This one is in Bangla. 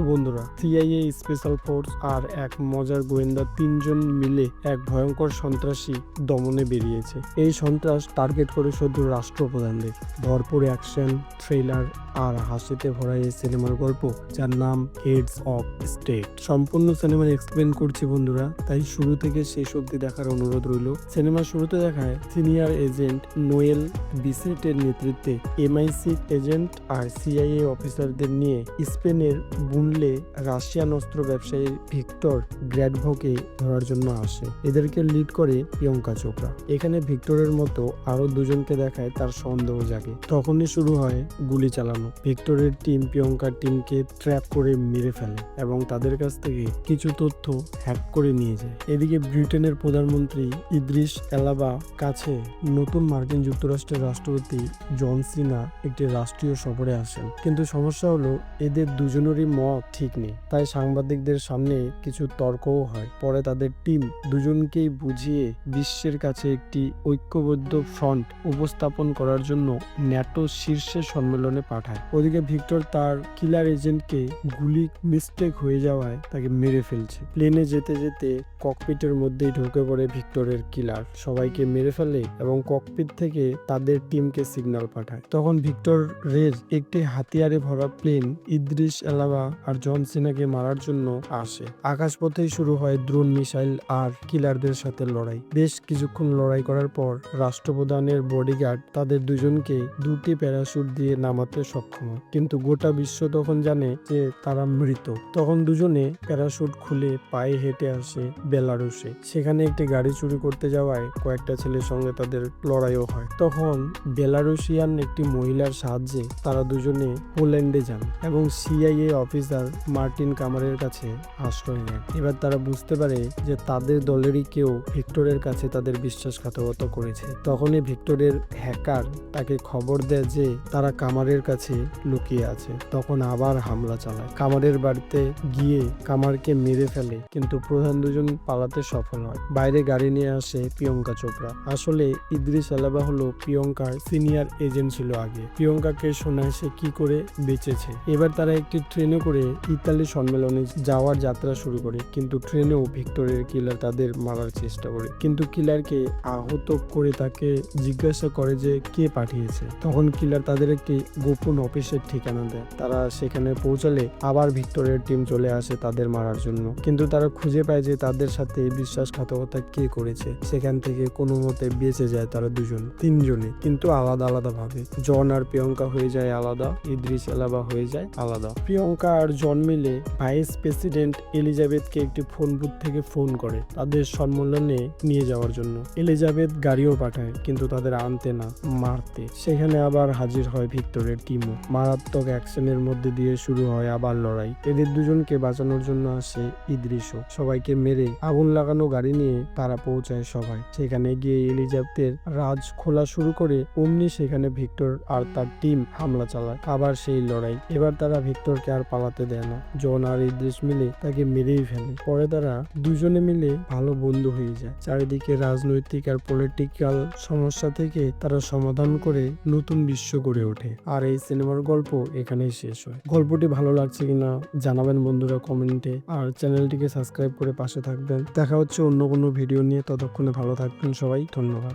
তো বন্ধুরা সিআইএ স্পেশাল ফোর্স আর এক মজার গোয়েন্দা তিনজন মিলে এক ভয়ঙ্কর সন্ত্রাসী দমনে বেরিয়েছে। এই সন্ত্রাস টার্গেট করে শুধু রাষ্ট্রপ্রধানদের। ভরপুর অ্যাকশন, থ্রিলার আর হাসিতে ভরা এই সিনেমার গল্প যার নাম হেডস অফ স্টেট সম্পূর্ণ সিনেমা এক্সপ্লেন করছি বন্ধুরা, তাই শুরু থেকে শেষ অবধি দেখার অনুরোধ রইল। সিনেমার শুরুতে দেখায় সিনিয়র এজেন্ট নোয়েল বিসেটের নেতৃত্বে এমআই সিক্স এজেন্ট আর সিআইএ অফিসারদের নিয়ে স্পেনের বুনলে রাশিয়ান অস্ত্র ব্যবসায়ী ভিক্টর গ্র্যাডভোকে ধরার জন্য আসে। এদেরকে লিড করে প্রিয়ঙ্কা চোপড়া। এখানে ভিক্টরের মতো আরও দুজনকে দেখায় তার সন্দেহ জাগে। তখনই শুরু হয় গুলি চালানো। ভিক্টরের টিম প্রিয়ঙ্কার টিমকে ট্র্যাপ করে মেরে ফেলে এবং তাদের কাছ থেকে কিছু তথ্য হ্যাক করে নিয়ে যায়। এদিকে ব্রিটেনের প্রধানমন্ত্রী ইদ্রিস এলাবা কাছে নতুন মার্কিন যুক্তরাষ্ট্রের রাষ্ট্রপতি জন সিনা একটি রাষ্ট্রীয় সফরে আসেন। কিন্তু সমস্যা হলো, এদের দুজনেরই মত ঠিক নেই। তাই সাংবাদিকদের সামনে কিছু তর্কও হয়। পরে তাদের টিম দুজনকেই বুঝিয়ে বিশ্বের কাছে একটি ঐক্যবদ্ধ ফ্রন্ট উপস্থাপন করার জন্য ন্যাটো শীর্ষে সম্মেলনে পাঠায়। ওদিকে ভিক্টর তার কিলার এজেন্টকে গুলি মিস্টেক হয়ে যাওয়ায় তাকে মেরে ফেলছে। প্লেনে যেতে যেতে ককপিটের মধ্যেই ঢুকে পড়ে ভিক্টরের কিলার। সবাইকে মেরে ফেলে এবং ককপিট থেকে তাদের টিমকে সিগন্যাল পাঠায়। তখন ভিক্টর রের একটি হাতিয়ারে ভরা প্লেন ইদ্রিস এলাবা আর জন সিনাকে মারার জন্য আসে। আকাশপথেই শুরু হয় দ্রোন মিসাইল আর কিলারদের সাথে লড়াই। বেশ কিছুক্ষণ লড়াই করার পর রাষ্ট্রপ্রধানের বডিগার্ড তাদের দুজনকে দুটি প্যারাশুট দিয়ে নামাতে সক্ষম কিন্তু গোটা বিশ্ব তখন জানে যে তারা মৃত। তখন দুজনে প্যারাশুট খুলে পায়ে হেঁটে আসে বেলারুসে সেখানে একটি গাড়ি চুরি করতে যাওয়ায় কয়েকটা ছেলের সঙ্গে তাদের লড়াইও হয়। তখন বেলারুশিয়ান একটি মহিলার সাহায্যে তারা দুজনে পোল্যান্ডে যান এবং সিআইএ অফিসার মার্টিন কামারের কাছে আশ্রয় নেয়। এবার তারা বুঝতে পারে যে তাদের দলেরই কেউ ভিক্টরের কাছে তাদের বিশ্বাসঘাতকতা করেছে। তখনই ভিক্টরের হ্যাকার তাকে খবর দেয় যে তারা কামারের কাছে লুকিয়ে আছে। তখন আবার হামলা চালায়। কামারের বাড়িতে গিয়ে কামারকে মেরে ফেলে, কিন্তু প্রধান দুজন পালাতে সফল হয়। বাইরে গাড়ি নিয়ে আসে প্রিয়ঙ্কা চোপড়া। আসলে ইদ্রিস আলাবা হলো প্রিয়ঙ্কার সিনিয়র এজেন্ট ছিল আগে। প্রিয়ঙ্কাকে শোনায় সে কি করে বেঁচেছে। এবার তারা একটি ট্রেনে করে ইতালি সম্মেলনে যাওয়ার যাত্রা শুরু করে, কিন্তু ট্রেনেও ভিক্টোরিয়ার কিলার তাদের মারার চেষ্টা করে। কিন্তু কিলারকে আহত করে তাকে জিজ্ঞাসা করে যে কে পাঠিয়েছে। তখন কিলার তাদের একটি গোপন অফিসের ঠিকানা দেয়। তারা সেখানে পৌঁছালে আবার ভিক্টোরিয়ার টিম চলে আসে তাদের মারার জন্য। কিন্তু তারা খুঁজে পায় যে তাদের সাথে বিশ্বাসঘাতকতা কে করেছে। সেখান থেকে কোনো মতে বেঁচে যায় তারা দুজন, তিনজনে, কিন্তু আলাদা আলাদা ভাবে জন আর প্রিয়ঙ্কা হয়ে যায় আলাদা, ইদ্রিস এলাবা হয়ে যায় আলাদা। প্রিয়ঙ্কা আর জন মিলে ভাইস প্রেসিডেন্ট এলিজাবেথকে একটি ফোন বুথ থেকে ফোন করে তাদের সম্মেলনে নিয়ে যাওয়ার জন্য। এলিজাবেথ গাড়িও পাঠায়, কিন্তু তাদের আনতে না, মারতে। সেখানে আবার হাজির হয় ভিক্টরের টিমও। মারাত্মক অ্যাকশনের মধ্যে দিয়ে শুরু হয় আবার লড়াই। এদের দুজনকে বাঁচানোর জন্য আসে ইদ্রিসও সবাইকে মেরে আগুন লাগানো গাড়ি নিয়ে তারা পৌঁছায় সবাই সেখানে গিয়ে এলিজাবেথের রাজ খোলা শুরু করে, অমনি সেখানে ভিক্টর আর তার টিম হামলা চালায়। আবার সেই লড়াই। এবার তারা ভিক্টরকে আর পালাতে দেয় না। জন আর ইদ্রিস মিলে তাকে মেরেই ফেলে। পরে তারা দুজনে মিলে ভালো বন্ধু হয়ে যায়। চারিদিকে রাজনৈতিক আর পলিটিক্যাল সমস্যা থেকে তারা সমাধান করে নতুন বিশ্ব গড়ে ওঠে। আর এই সিনেমার গল্প এখানেই শেষ হয়। গল্পটি ভালো লাগছে কিনা জানাবেন বন্ধুরা কমেন্টে। আর চ্যানেলটিকে সাবস্ক্রাইব করে পাশে থাকবেন। দেখা হচ্ছে অন্য কোনো ভিডিও নিয়ে। ততক্ষণে ভালো থাকবেন সবাই। ধন্যবাদ।